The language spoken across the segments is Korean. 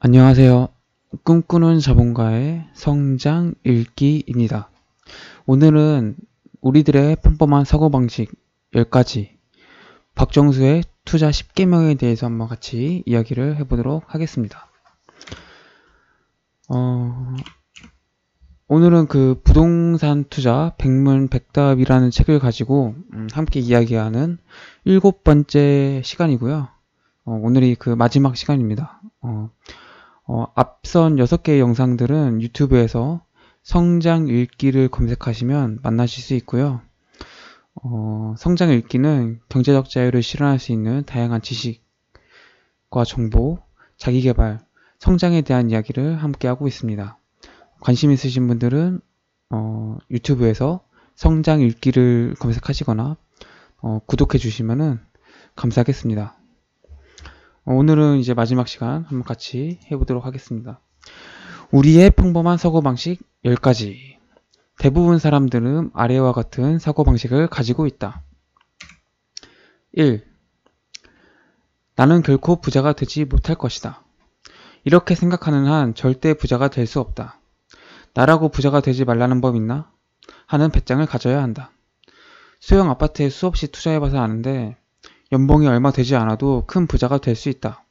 안녕하세요. 꿈꾸는 자본가의 성장 읽기입니다. 오늘은 우리들의 평범한 사고방식 10가지, 박정수의 투자 10개명에 대해서 한번 같이 이야기를 해보도록 하겠습니다. 어, 오늘은 그 부동산 투자 백문백답이라는 책을 가지고 음, 함께 이야기하는 일곱 번째 시간이고요. 어, 오늘이 그 마지막 시간입니다. 어, 어, 앞선 6개의 영상들은 유튜브에서 성장 읽기를 검색하시면 만나실 수 있고요. 어, 성장 읽기는 경제적 자유를 실현할 수 있는 다양한 지식과 정보, 자기개발, 성장에 대한 이야기를 함께 하고 있습니다. 관심 있으신 분들은 어, 유튜브에서 성장 읽기를 검색하시거나 어, 구독해 주시면 감사하겠습니다. 어, 오늘은 이제 마지막 시간 한번 같이 해보도록 하겠습니다. 우리의 평범한 사고방식 10가지. 대부분 사람들은 아래와 같은 사고방식을 가지고 있다. 1. 나는 결코 부자가 되지 못할 것이다. 이렇게 생각하는 한 절대 부자가 될 수 없다. 나라고 부자가 되지 말라는 법 있나? 하는 배짱을 가져야 한다. 소형 아파트에 수없이 투자해봐서 아는데 연봉이 얼마 되지 않아도 큰 부자가 될 수 있다.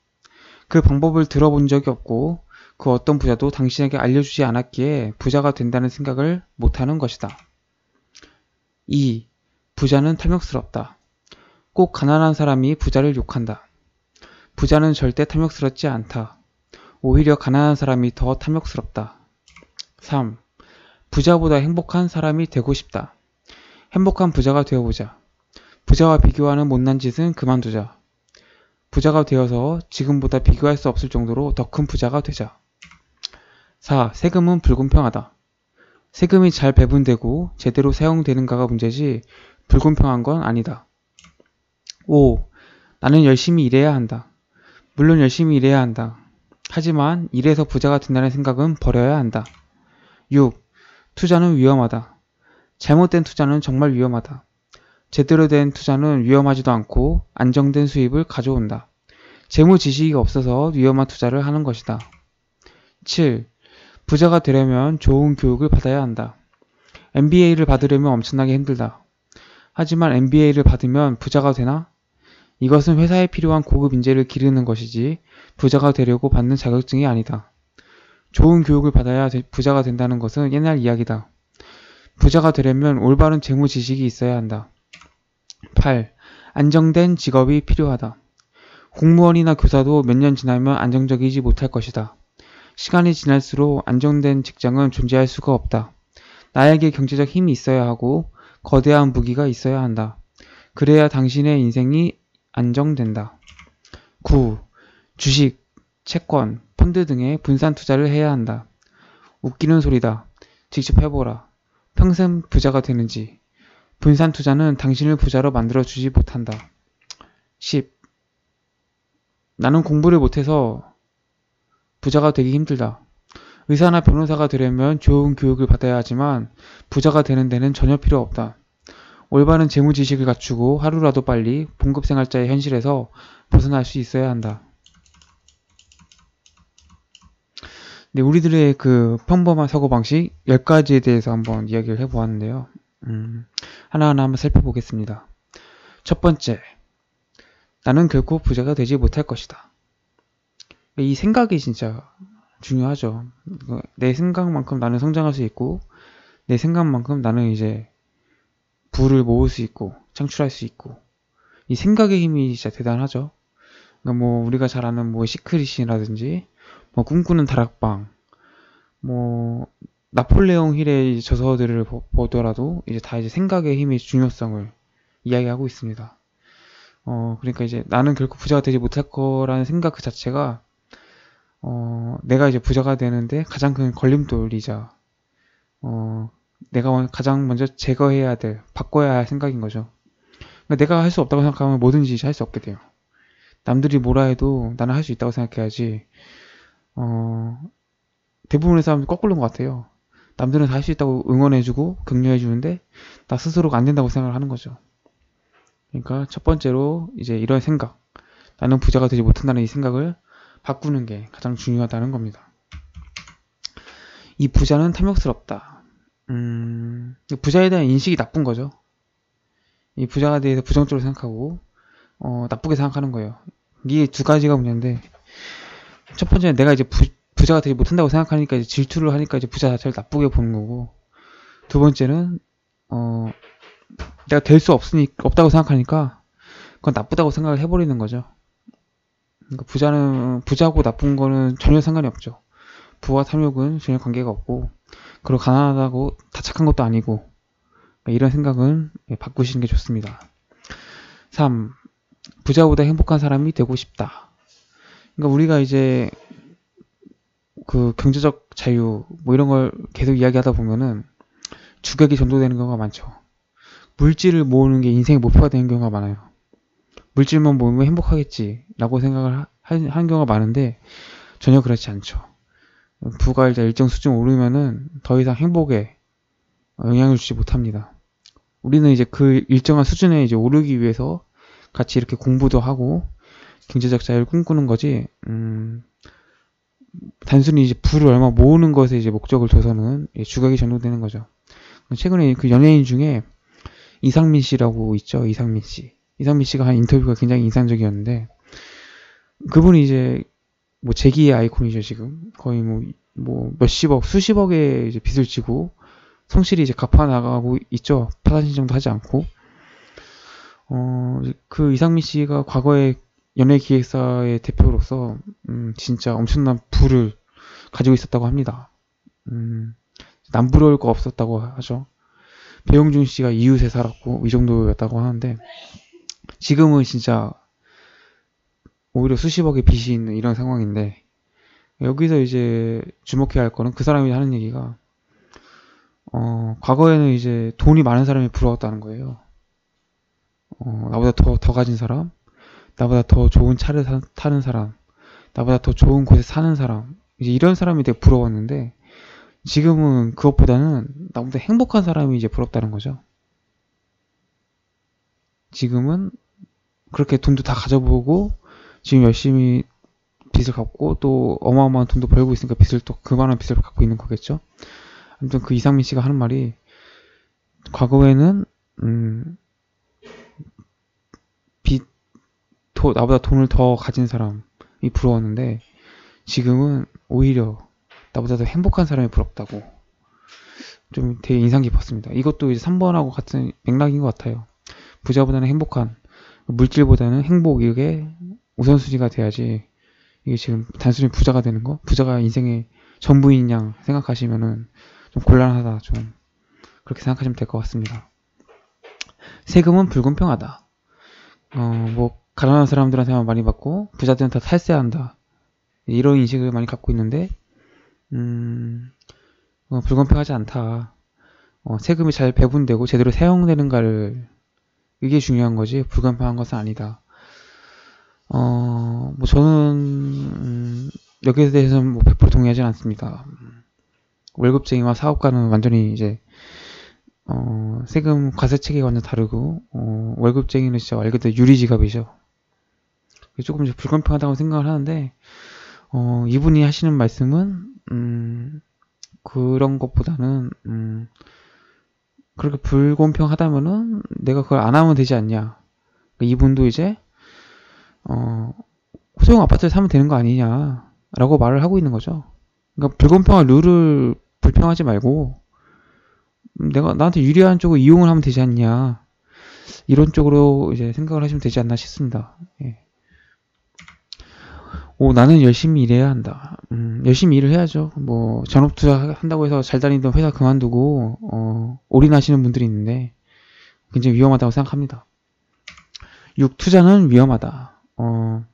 그 방법을 들어본 적이 없고 그 어떤 부자도 당신에게 알려주지 않았기에 부자가 된다는 생각을 못하는 것이다. 2. 부자는 탐욕스럽다. 꼭 가난한 사람이 부자를 욕한다. 부자는 절대 탐욕스럽지 않다. 오히려 가난한 사람이 더 탐욕스럽다. 3. 부자보다 행복한 사람이 되고 싶다. 행복한 부자가 되어보자. 부자와 비교하는 못난 짓은 그만두자. 부자가 되어서 지금보다 비교할 수 없을 정도로 더 큰 부자가 되자. 4. 세금은 불공평하다. 세금이 잘 배분되고 제대로 사용되는가가 문제지 불공평한 건 아니다. 5. 나는 열심히 일해야 한다. 물론 열심히 일해야 한다. 하지만 일해서 부자가 된다는 생각은 버려야 한다. 6. 투자는 위험하다. 잘못된 투자는 정말 위험하다. 제대로 된 투자는 위험하지도 않고 안정된 수입을 가져온다. 재무 지식이 없어서 위험한 투자를 하는 것이다. 7. 부자가 되려면 좋은 교육을 받아야 한다. MBA를 받으려면 엄청나게 힘들다. 하지만 MBA를 받으면 부자가 되나? 이것은 회사에 필요한 고급 인재를 기르는 것이지 부자가 되려고 받는 자격증이 아니다. 좋은 교육을 받아야 부자가 된다는 것은 옛날 이야기다. 부자가 되려면 올바른 재무 지식이 있어야 한다. 8. 안정된 직업이 필요하다. 공무원이나 교사도 몇 년 지나면 안정적이지 못할 것이다. 시간이 지날수록 안정된 직장은 존재할 수가 없다. 나에게 경제적 힘이 있어야 하고 거대한 무기가 있어야 한다. 그래야 당신의 인생이 안정된다. 9. 주식, 채권, 펀드 등의 분산 투자를 해야 한다. 웃기는 소리다. 직접 해보라. 평생 부자가 되는지, 분산 투자는 당신을 부자로 만들어주지 못한다. 10. 나는 공부를 못해서 부자가 되기 힘들다. 의사나 변호사가 되려면 좋은 교육을 받아야 하지만 부자가 되는 데는 전혀 필요 없다. 올바른 재무 지식을 갖추고 하루라도 빨리 봉급 생활자의 현실에서 벗어날 수 있어야 한다. 네, 우리들의 그 평범한 사고방식 10가지에 대해서 한번 이야기를 해보았는데요. 음, 하나하나 한번 살펴보겠습니다. 첫 번째, 나는 결코 부자가 되지 못할 것이다. 이 생각이 진짜 중요하죠. 내 생각만큼 나는 성장할 수 있고, 내 생각만큼 나는 이제 부를 모을 수 있고, 창출할 수 있고, 이 생각의 힘이 진짜 대단하죠. 그러니까 뭐 우리가 잘 아는 뭐 시크릿이라든지, 뭐 꿈꾸는 다락방, 뭐 나폴레옹 힐의 저서들을 보더라도 이제 다 이제 생각의 힘의 중요성을 이야기하고 있습니다. 어, 그러니까 이제 나는 결코 부자가 되지 못할 거라는 생각 그 자체가 어, 내가 이제 부자가 되는데 가장 큰 걸림돌이자 어, 내가 가장 먼저 제거해야 될, 바꿔야 할 생각인 거죠. 그러니까 내가 할 수 없다고 생각하면 뭐든지 할 수 없게 돼요. 남들이 뭐라 해도 나는 할 수 있다고 생각해야지. 어, 대부분의 사람들이 거꾸로인 것 같아요. 남들은 다 할 수 있다고 응원해주고 격려해주는데 나 스스로가 안 된다고 생각을 하는 거죠. 그러니까 첫 번째로 이제 이런 생각 나는 부자가 되지 못한다는 이 생각을 바꾸는 게 가장 중요하다는 겁니다. 이 부자는 탐욕스럽다. 음, 부자에 대한 인식이 나쁜 거죠. 이 부자가 대해서 부정적으로 생각하고 어, 나쁘게 생각하는 거예요. 이게 두 가지가 문제인데 첫 번째는 내가 이제 부, 부자가 되지 못한다고 생각하니까 이제 질투를 하니까 이제 부자 자체를 나쁘게 보는 거고 두 번째는 어 내가 될 수 없으니 없다고 생각하니까 그건 나쁘다고 생각을 해버리는 거죠. 그러니까 부자는 부자고 나쁜 거는 전혀 상관이 없죠. 부와 탐욕은 전혀 관계가 없고 그리고 가난하다고 다 착한 것도 아니고 그러니까 이런 생각은 예, 바꾸시는 게 좋습니다. 3. 부자보다 행복한 사람이 되고 싶다. 그러니까 우리가 이제 그 경제적 자유 뭐 이런 걸 계속 이야기하다 보면은 주객이 전도되는 경우가 많죠. 물질을 모으는 게 인생의 목표가 되는 경우가 많아요. 물질만 모으면 행복하겠지라고 생각을 하는 경우가 많은데 전혀 그렇지 않죠. 부가 일단 일정 수준 오르면은 더 이상 행복에 영향을 주지 못합니다. 우리는 이제 그 일정한 수준에 이제 오르기 위해서 같이 이렇게 공부도 하고 경제적 자유를 꿈꾸는 거지. 음, 단순히 이제 부를 얼마 모으는 것에 이제 목적을 둬서는 주각이 전도되는 거죠. 최근에 그 연예인 중에 이상민 씨라고 있죠. 이상민 씨. 이상민 씨가 한 인터뷰가 굉장히 인상적이었는데 그분이 이제 뭐 재기의 아이콘이죠 지금 거의 뭐 뭐 몇십억 수십억의 이제 빚을 지고 성실히 이제 갚아 나가고 있죠 파산 신청도 하지 않고 어 그 이상민 씨가 과거에 연예기획사의 대표로서 음, 진짜 엄청난 부를 가지고 있었다고 합니다. 음, 남부러울 거 없었다고 하죠. 배용준 씨가 이웃에 살았고 이 정도였다고 하는데 지금은 진짜 오히려 수십억의 빚이 있는 이런 상황인데 여기서 이제 주목해야 할 거는 그 사람이 하는 얘기가 어, 과거에는 이제 돈이 많은 사람이 부러웠다는 거예요. 어, 나보다 더, 더 가진 사람, 나보다 더 좋은 차를 사, 타는 사람, 나보다 더 좋은 곳에 사는 사람, 이제 이런 사람이 되게 부러웠는데, 지금은 그것보다는 나보다 행복한 사람이 이제 부럽다는 거죠. 지금은 그렇게 돈도 다 가져보고, 지금 열심히 빚을 갚고, 또 어마어마한 돈도 벌고 있으니까 빚을 또 그만한 빚을 갖고 있는 거겠죠. 아무튼 그 이상민 씨가 하는 말이, 과거에는, 음, 더, 나보다 돈을 더 가진 사람이 부러웠는데 지금은 오히려 나보다 더 행복한 사람이 부럽다고 좀 되게 인상 깊었습니다. 이것도 이제 3번하고 같은 맥락인 것 같아요. 부자보다는 행복한 물질보다는 행복 이게 우선순위가 돼야지 이게 지금 단순히 부자가 되는 거 부자가 인생의 전부인 양 생각하시면은 좀 곤란하다 좀 그렇게 생각하시면 될 것 같습니다. 세금은 불공평하다. 어 뭐 가난한 사람들한테만 많이 받고 부자들은 다 탈세야 한다. 이런 인식을 많이 갖고 있는데 음, 어, 불공평하지 않다. 어, 세금이 잘 배분되고 제대로 사용되는가를 이게 중요한 거지 불공평한 것은 아니다. 어, 뭐 저는 음, 여기에 대해서는 뭐 100% 동의하지 않습니다. 월급쟁이와 사업가는 완전히 이제 어, 세금 과세 체계가 완전 다르고 어, 월급쟁이는 진짜 말 그대로 유리지갑이죠. 조금 불공평하다고 생각을 하는데 어, 이분이 하시는 말씀은 음, 그런 것보다는 음, 그렇게 불공평하다면은 내가 그걸 안 하면 되지 않냐. 그러니까 이분도 이제 어, 소형 아파트를 사면 되는 거 아니냐라고 말을 하고 있는 거죠. 그러니까 불공평한 룰을 불평하지 말고 내가 나한테 유리한 쪽을 이용을 하면 되지 않냐. 이런 쪽으로 이제 생각을 하시면 되지 않나 싶습니다. 예. 오, 나는 열심히 일해야 한다. 음, 열심히 일을 해야죠. 뭐, 전업 투자 한다고 해서 잘 다니던 회사 그만두고, 어, 올인하시는 분들이 있는데, 굉장히 위험하다고 생각합니다. 6. 투자는 위험하다. 어,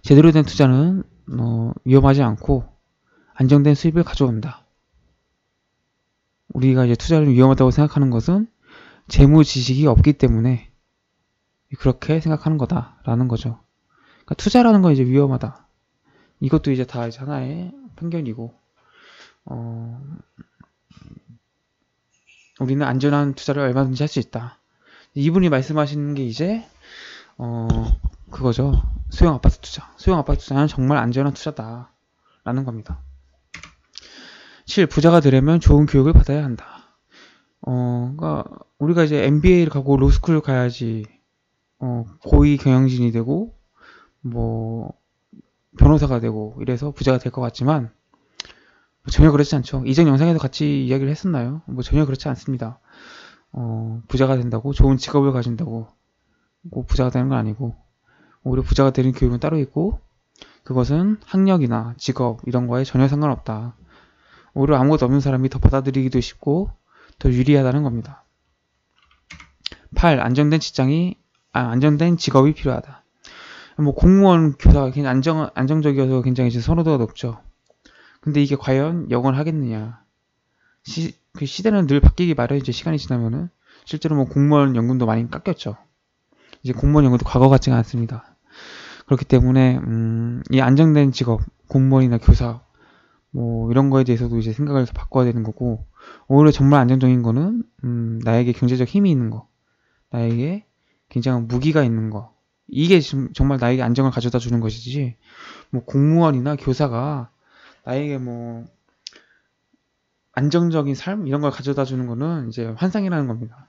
제대로 된 투자는, 어, 위험하지 않고, 안정된 수입을 가져온다. 우리가 이제 투자를 위험하다고 생각하는 것은, 재무 지식이 없기 때문에, 그렇게 생각하는 거다라는 거죠. 그러니까 투자라는 건 이제 위험하다. 이것도 이제 다 이제 하나의 편견이고, 어, 우리는 안전한 투자를 얼마든지 할 수 있다. 이분이 말씀하시는 게 이제, 어, 그거죠. 소형 아파트 투자. 소형 아파트 투자는 정말 안전한 투자다. 라는 겁니다. 7. 부자가 되려면 좋은 교육을 받아야 한다. 어, 그러니까 우리가 이제 MBA를 가고 로스쿨을 가야지 어, 고위 경영진이 되고 뭐 변호사가 되고 이래서 부자가 될 것 같지만 뭐 전혀 그렇지 않죠. 이전 영상에도 같이 이야기를 했었나요? 뭐 전혀 그렇지 않습니다. 어, 부자가 된다고 좋은 직업을 가진다고 꼭 부자가 되는 건 아니고 오히려 부자가 되는 교육은 따로 있고 그것은 학력이나 직업 이런 거에 전혀 상관없다. 오히려 아무것도 없는 사람이 더 받아들이기도 쉽고 더 유리하다는 겁니다. 8. 안정된 직장이 아, 안정된 직업이 필요하다. 뭐 공무원 교사가 굉장히 안정 안정적이어서 굉장히 선호도가 높죠. 근데 이게 과연 영원하겠느냐? 시, 그 시대는 늘 바뀌기 마련이죠. 시간이 지나면은 실제로 뭐 공무원 연금도 많이 깎였죠. 이제 공무원 연금도 과거 같지가 않습니다. 그렇기 때문에 음, 이 안정된 직업, 공무원이나 교사 뭐 이런 거에 대해서도 이제 생각을 바꿔야 되는 거고 오히려 정말 안정적인 거는 음, 나에게 경제적 힘이 있는 거, 나에게 굉장한 무기가 있는 거 이게 지금 정말 나에게 안정을 가져다 주는 것이지 뭐 공무원이나 교사가 나에게 뭐 안정적인 삶 이런 걸 가져다 주는 거는 이제 환상이라는 겁니다.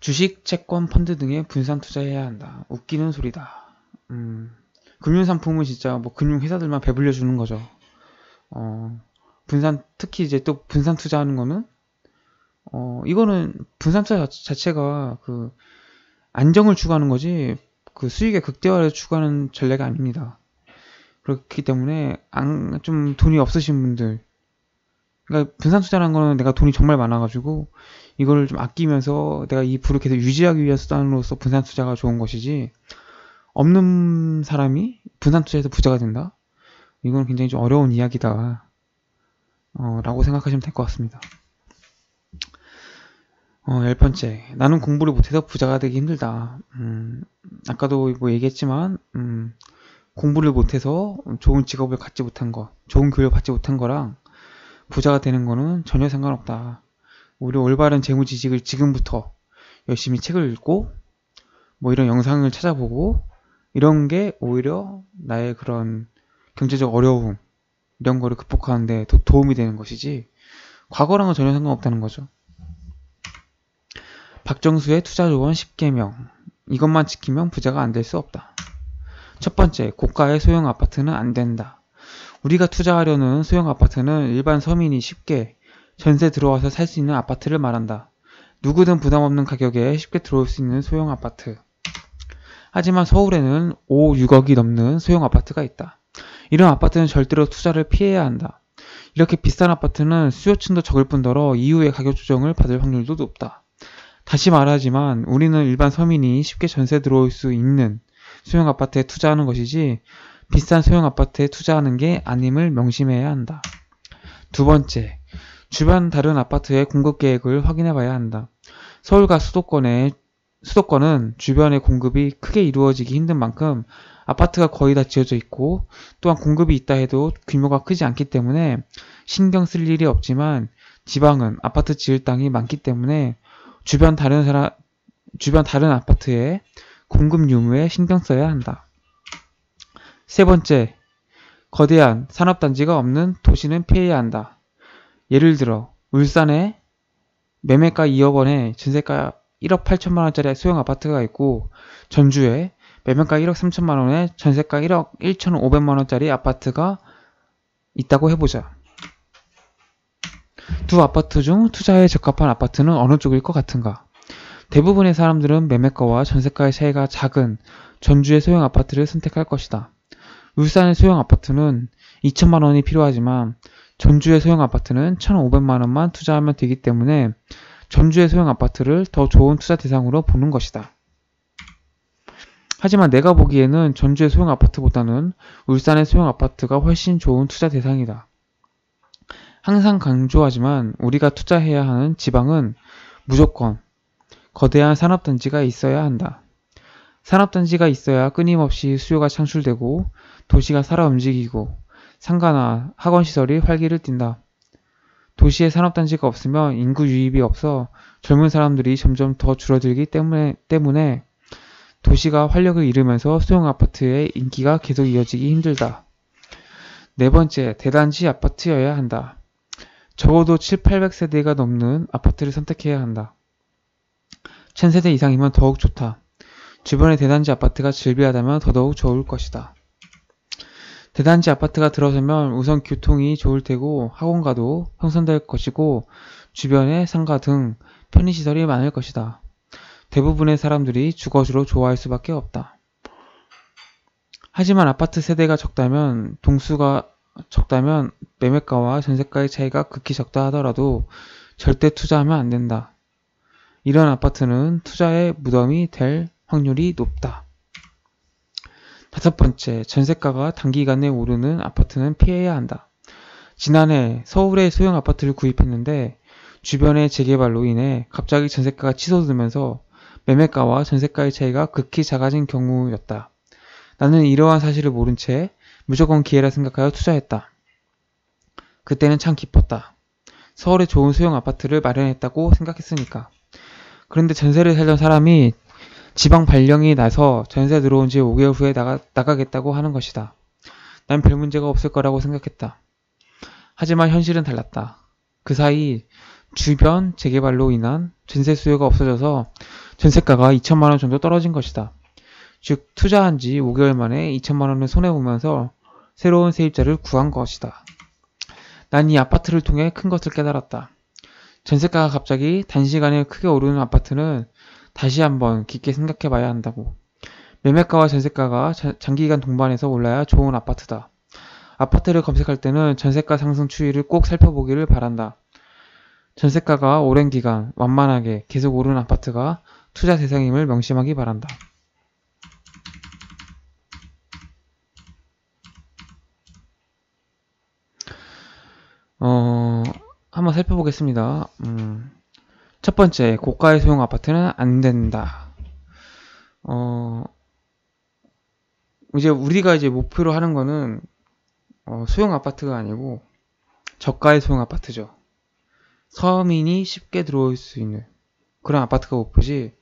주식, 채권, 펀드 등에 분산 투자해야 한다. 웃기는 소리다. 음, 금융 상품은 진짜 뭐 금융 회사들만 배불려 주는 거죠. 어, 분산, 특히 이제 또 분산 투자하는 거는, 어, 이거는 분산 투자 자체가 그 안정을 추구하는 거지, 그 수익의 극대화를 추구하는 전략이 아닙니다. 그렇기 때문에 안, 좀 돈이 없으신 분들, 그러니까 분산 투자라는 거는 내가 돈이 정말 많아가지고 이거를 좀 아끼면서 내가 이 부를 계속 유지하기 위한 수단으로서 분산 투자가 좋은 것이지 없는 사람이 분산 투자해서 부자가 된다? 이건 굉장히 좀 어려운 이야기다. 어, 라고 생각하시면 될 것 같습니다. 어, 열 번째. 나는 공부를 못해서 부자가 되기 힘들다. 음, 아까도 뭐 얘기했지만, 음, 공부를 못해서 좋은 직업을 갖지 못한 거, 좋은 교육을 받지 못한 거랑 부자가 되는 거는 전혀 상관없다. 우리 올바른 재무 지식을 지금부터 열심히 책을 읽고 뭐 이런 영상을 찾아보고 이런 게 오히려 나의 그런 경제적 어려움 이런 거를 극복하는데 더 도움이 되는 것이지 과거랑은 전혀 상관없다는 거죠. 박정수의 투자 조언 10개명 이것만 지키면 부자가 안 될 수 없다. 첫 번째, 고가의 소형 아파트는 안 된다. 우리가 투자하려는 소형 아파트는 일반 서민이 쉽게 전세 들어와서 살 수 있는 아파트를 말한다. 누구든 부담 없는 가격에 쉽게 들어올 수 있는 소형 아파트. 하지만 서울에는 5, 6억이 넘는 소형 아파트가 있다. 이런 아파트는 절대로 투자를 피해야 한다. 이렇게 비싼 아파트는 수요층도 적을 뿐더러 이후에 가격 조정을 받을 확률도 높다. 다시 말하지만 우리는 일반 서민이 쉽게 전세 들어올 수 있는 소형 아파트에 투자하는 것이지 비싼 소형 아파트에 투자하는 게 아님을 명심해야 한다. 두 번째, 주변 다른 아파트의 공급 계획을 확인해 봐야 한다. 서울과 수도권의 수도권은 주변의 공급이 크게 이루어지기 힘든 만큼 아파트가 거의 다 지어져 있고 또한 공급이 있다 해도 규모가 크지 않기 때문에 신경 쓸 일이 없지만 지방은 아파트 지을 땅이 많기 때문에 주변 다른 사람 주변 다른 아파트의 공급 유무에 신경 써야 한다. 세 번째, 거대한 산업단지가 없는 도시는 피해야 한다. 예를 들어 울산에 매매가 2억 원에 전세가 1억 8천만 원짜리 소형 아파트가 있고 전주에 매매가 1억 3천만 원에 전세가 1억 1천 5백만 원짜리 아파트가 있다고 해보자. 두 아파트 중 투자에 적합한 아파트는 어느 쪽일 것 같은가? 대부분의 사람들은 매매가와 전세가의 차이가 작은 전주의 소형 아파트를 선택할 것이다. 울산의 소형 아파트는 2천만 원이 필요하지만 전주의 소형 아파트는 1,500만 원만 투자하면 되기 때문에 전주의 소형 아파트를 더 좋은 투자 대상으로 보는 것이다. 하지만 내가 보기에는 전주의 소형 아파트보다는 울산의 소형 아파트가 훨씬 좋은 투자 대상이다. 항상 강조하지만 우리가 투자해야 하는 지방은 무조건 거대한 산업단지가 있어야 한다. 산업단지가 있어야 끊임없이 수요가 창출되고 도시가 살아 움직이고 상가나 학원시설이 활기를 띈다. 도시에 산업단지가 없으면 인구 유입이 없어 젊은 사람들이 점점 더 줄어들기 때문에, 때문에 도시가 활력을 잃으면서 소형 아파트의 인기가 계속 이어지기 힘들다. 네 번째, 대단지 아파트여야 한다. 적어도 7, 800세대가 넘는 아파트를 선택해야 한다. 1000세대 이상이면 더욱 좋다. 주변에 대단지 아파트가 즐비하다면 더더욱 좋을 것이다. 대단지 아파트가 들어서면 우선 교통이 좋을 테고 학원가도 형성될 것이고 주변에 상가 등 편의시설이 많을 것이다. 대부분의 사람들이 주거지로 좋아할 수밖에 없다. 하지만 아파트 세대가 적다면 동수가 적다면 매매가와 전세가의 차이가 극히 적다 하더라도 절대 투자하면 안 된다. 이런 아파트는 투자의 무덤이 될 확률이 높다. 다섯 번째, 전세가가 단기간에 오르는 아파트는 피해야 한다. 지난해 서울의 소형 아파트를 구입했는데 주변의 재개발로 인해 갑자기 전세가가 치솟으면서 매매가와 전세가의 차이가 극히 작아진 경우였다. 나는 이러한 사실을 모른 채 무조건 기회라 생각하여 투자했다. 그때는 참 기뻤다. 서울에 좋은 소형 아파트를 마련했다고 생각했으니까. 그런데 전세를 살던 사람이 지방 발령이 나서 전세 들어온 지 5개월 후에 나가, 나가겠다고 하는 것이다. 난 별 문제가 없을 거라고 생각했다. 하지만 현실은 달랐다. 그 사이 주변 재개발로 인한 전세 수요가 없어져서 전세가가 2천만 원 정도 떨어진 것이다. 즉 투자한 지 5개월 만에 2천만 원을 손해보면서 새로운 세입자를 구한 것이다. 난 이 아파트를 통해 큰 것을 깨달았다. 전세가가 갑자기 단시간에 크게 오르는 아파트는 다시 한번 깊게 생각해 봐야 한다고. 매매가와 전세가가 장기간 동반해서 올라야 좋은 아파트다. 아파트를 검색할 때는 전세가 상승 추이를 꼭 살펴보기를 바란다. 전세가가 오랜 기간 완만하게 계속 오르는 아파트가 투자 대상임을 명심하기 바란다. 어, 한번 살펴보겠습니다. 음, 첫 번째, 고가의 소형 아파트는 안 된다. 어, 이제 우리가 이제 목표로 하는 거는 어, 소형 아파트가 아니고 저가의 소형 아파트죠. 서민이 쉽게 들어올 수 있는 그런 아파트가 목표지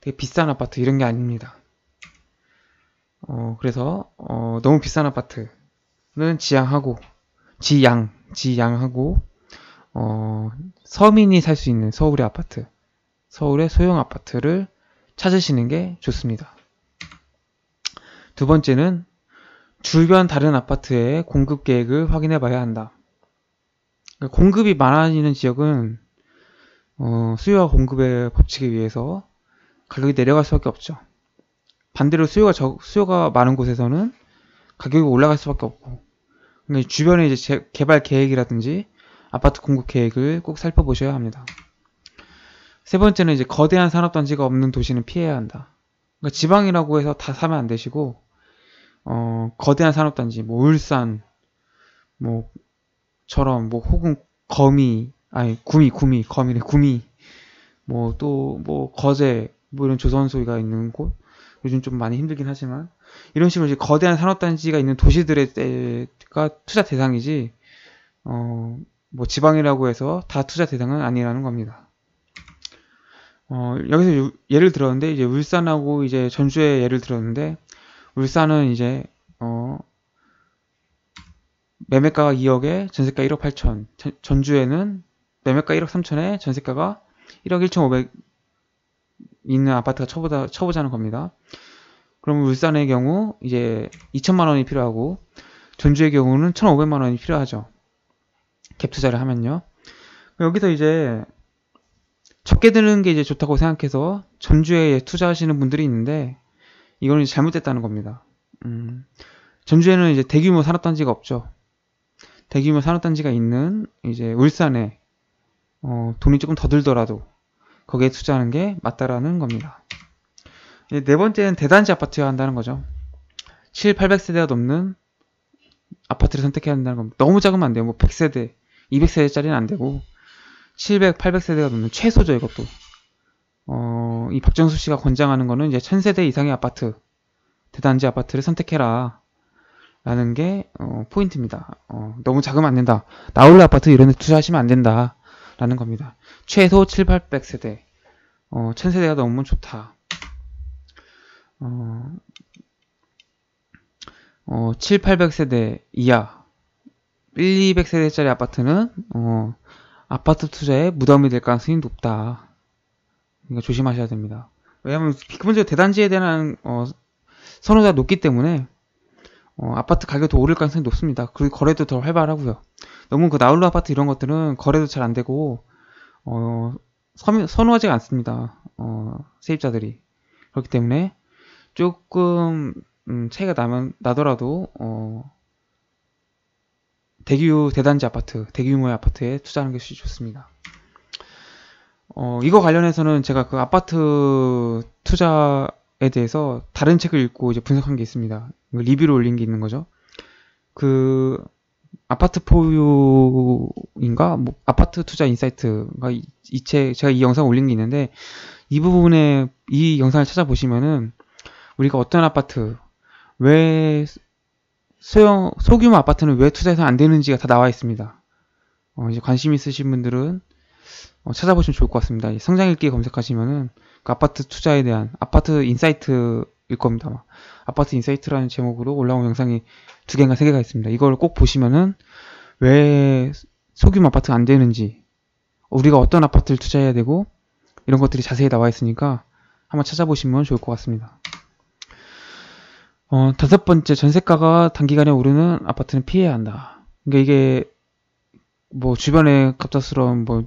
되게 비싼 아파트 이런 게 아닙니다. 어, 그래서 어, 너무 비싼 아파트는 지양하고 지양 지양하고 어, 서민이 살 수 있는 서울의 아파트, 서울의 소형 아파트를 찾으시는 게 좋습니다. 두 번째는 주변 다른 아파트의 공급 계획을 확인해 봐야 한다. 공급이 많아지는 지역은 어, 수요와 공급의 법칙에 의해서 가격이 내려갈 수밖에 없죠. 반대로 수요가 적, 수요가 많은 곳에서는 가격이 올라갈 수밖에 없고 주변에 이제 재, 개발 계획이라든지 아파트 공급 계획을 꼭 살펴보셔야 합니다. 세 번째는 이제 거대한 산업단지가 없는 도시는 피해야 한다. 그러니까 지방이라고 해서 다 사면 안 되시고 어, 거대한 산업단지, 뭐 울산, 뭐 처럼 뭐 혹은 거미, 아니 구미, 구미, 거미래, 구미, 뭐 또뭐 뭐 거제, 뭐 이런 조선소가 있는 곳, 요즘 좀 많이 힘들긴 하지만 이런 식으로 이제 거대한 산업단지가 있는 도시들의 때가 투자 대상이지 어, 뭐 지방이라고 해서 다 투자 대상은 아니라는 겁니다. 어, 여기서 유, 예를 들었는데 이제 울산하고 이제 전주의 예를 들었는데 울산은 이제 어, 매매가가 2억에 전세가 1억 8천 전 주에는 매매가 1억 3천에 전세가가 1억 1천5백 있는 아파트가 쳐보자, 쳐보자는 겁니다. 그럼 울산의 경우 이제 2천만 원이 필요하고 전주의 경우는 1,500만 원이 필요하죠. 갭 투자를 하면요. 여기서 이제 적게 드는 게 이제 좋다고 생각해서 전주에 투자하시는 분들이 있는데 이거는 잘못됐다는 겁니다. 음, 전주에는 이제 대규모 산업단지가 없죠. 대규모 산업단지가 있는 이제 울산에 어, 돈이 조금 더 들더라도 거기에 투자하는 게 맞다라는 겁니다. 네 번째는 대단지 아파트여야 한다는 거죠. 7, 800세대가 넘는 아파트를 선택해야 한다는 겁니다. 너무 작으면 안 돼요. 뭐 100세대, 200세대짜리는 안 되고 700, 800세대가 넘는 최소죠 이것도. 어, 이 박정수 씨가 권장하는 거는 이제 1000세대 이상의 아파트, 대단지 아파트를 선택해라. 라는 게 어, 포인트입니다. 어, 너무 작으면 안 된다. 나홀로 아파트 이런 데 투자하시면 안 된다. 라는 겁니다. 최소 7, 800세대. 어, 1000세대가 넘으면 좋다. 어, 어, 7, 800세대 이하 1, 200세대짜리 아파트는 어, 아파트 투자에 무덤이 될 가능성이 높다. 그러니까 조심하셔야 됩니다. 왜냐하면 기본적으로 대단지에 대한 어, 선호도가 높기 때문에 어, 아파트 가격도 오를 가능성이 높습니다. 그리고 거래도 더 활발하고요. 너무 그 나홀로 아파트 이런 것들은 거래도 잘 안 되고 어, 선호하지 않습니다. 어, 세입자들이 그렇기 때문에 조금 음, 차이가 나면 나더라도 어, 대규 대단지 아파트, 대규모의 아파트에 투자하는 것이 좋습니다. 어, 이거 관련해서는 제가 그 아파트 투자에 대해서 다른 책을 읽고 이제 분석한 게 있습니다. 리뷰를 올린 게 있는 거죠. 그 아파트 포유인가 뭐 아파트 투자 인사이트가 이, 이책 제가 이 영상 올린 게 있는데 이 부분에 이 영상을 찾아보시면은 우리가 어떤 아파트 왜 소형 소규모 아파트는 왜 투자해서 안 되는지가 다 나와 있습니다. 어, 이제 관심 있으신 분들은 어, 찾아보시면 좋을 것 같습니다. 성장 읽기 검색하시면은 그 아파트 투자에 대한 아파트 인사이트 일 겁니다. 아파트 인사이트라는 제목으로 올라온 영상이 두 개인가 세 개가 있습니다. 이걸 꼭 보시면은 왜 소규모 아파트가 안 되는지 우리가 어떤 아파트를 투자해야 되고 이런 것들이 자세히 나와 있으니까 한번 찾아보시면 좋을 것 같습니다. 어, 다섯 번째, 전세가가 단기간에 오르는 아파트는 피해야 한다. 그러니까 이게 뭐 주변에 갑작스러운 뭐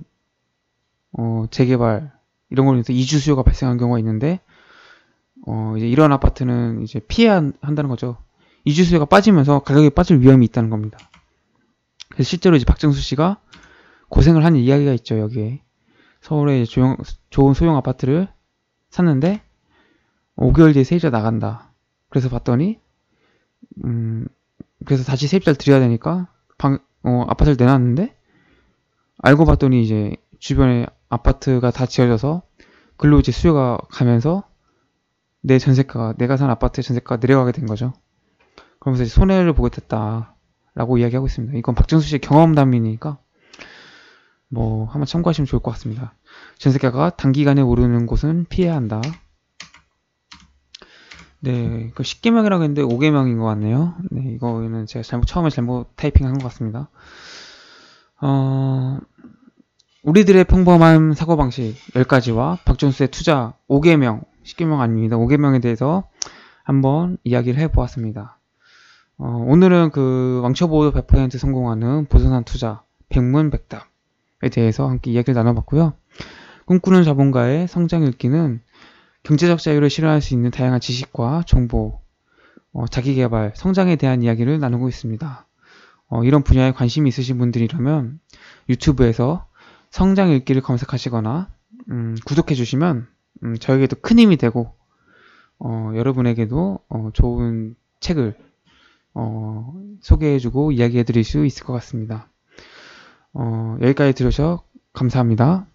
어, 재개발 이런 걸로 인해서 이주 수요가 발생한 경우가 있는데 어, 이제 이런 아파트는 이제 피해야 한다는 거죠. 이주 수요가 빠지면서 가격이 빠질 위험이 있다는 겁니다. 그래서 실제로 이제 박정수 씨가 고생을 한 이야기가 있죠, 여기에. 서울에 조용, 좋은 소형 아파트를 샀는데 5개월 뒤에 세입자 나간다. 그래서 봤더니 음 그래서 다시 세입자를 드려야 되니까 방, 어, 아파트를 내놨는데 알고 봤더니 이제 주변에 아파트가 다 지어져서 글로 이제 수요가 가면서 내 전세가가 내가 산 아파트의 전세가가 내려가게 된 거죠. 그러면서 손해를 보게 됐다라고 이야기하고 있습니다. 이건 박정수 씨의 경험담이니까 뭐 한번 참고하시면 좋을 것 같습니다. 전세가가 단기간에 오르는 곳은 피해야 한다. 네, 그 10개명이라고 했는데 5개명인 것 같네요. 네, 이거는 제가 잘못, 처음에 잘못 타이핑한 것 같습니다. 어, 우리들의 평범한 사고방식 10가지와 박준수의 투자 5개명, 10개명 아닙니다. 5개명에 대해서 한번 이야기를 해보았습니다. 어, 오늘은 그 왕초보도 100% 성공하는 보선한 투자, 백문백답에 대해서 함께 이야기를 나눠봤고요. 꿈꾸는 자본가의 성장 읽기는 경제적 자유를 실현할 수 있는 다양한 지식과 정보, 어, 자기개발, 성장에 대한 이야기를 나누고 있습니다. 어, 이런 분야에 관심이 있으신 분들이라면 유튜브에서 성장 읽기를 검색하시거나 음, 구독해 주시면 음, 저에게도 큰 힘이 되고 어, 여러분에게도 어, 좋은 책을 어, 소개해주고 이야기해 드릴 수 있을 것 같습니다. 어, 여기까지 들으셔 감사합니다.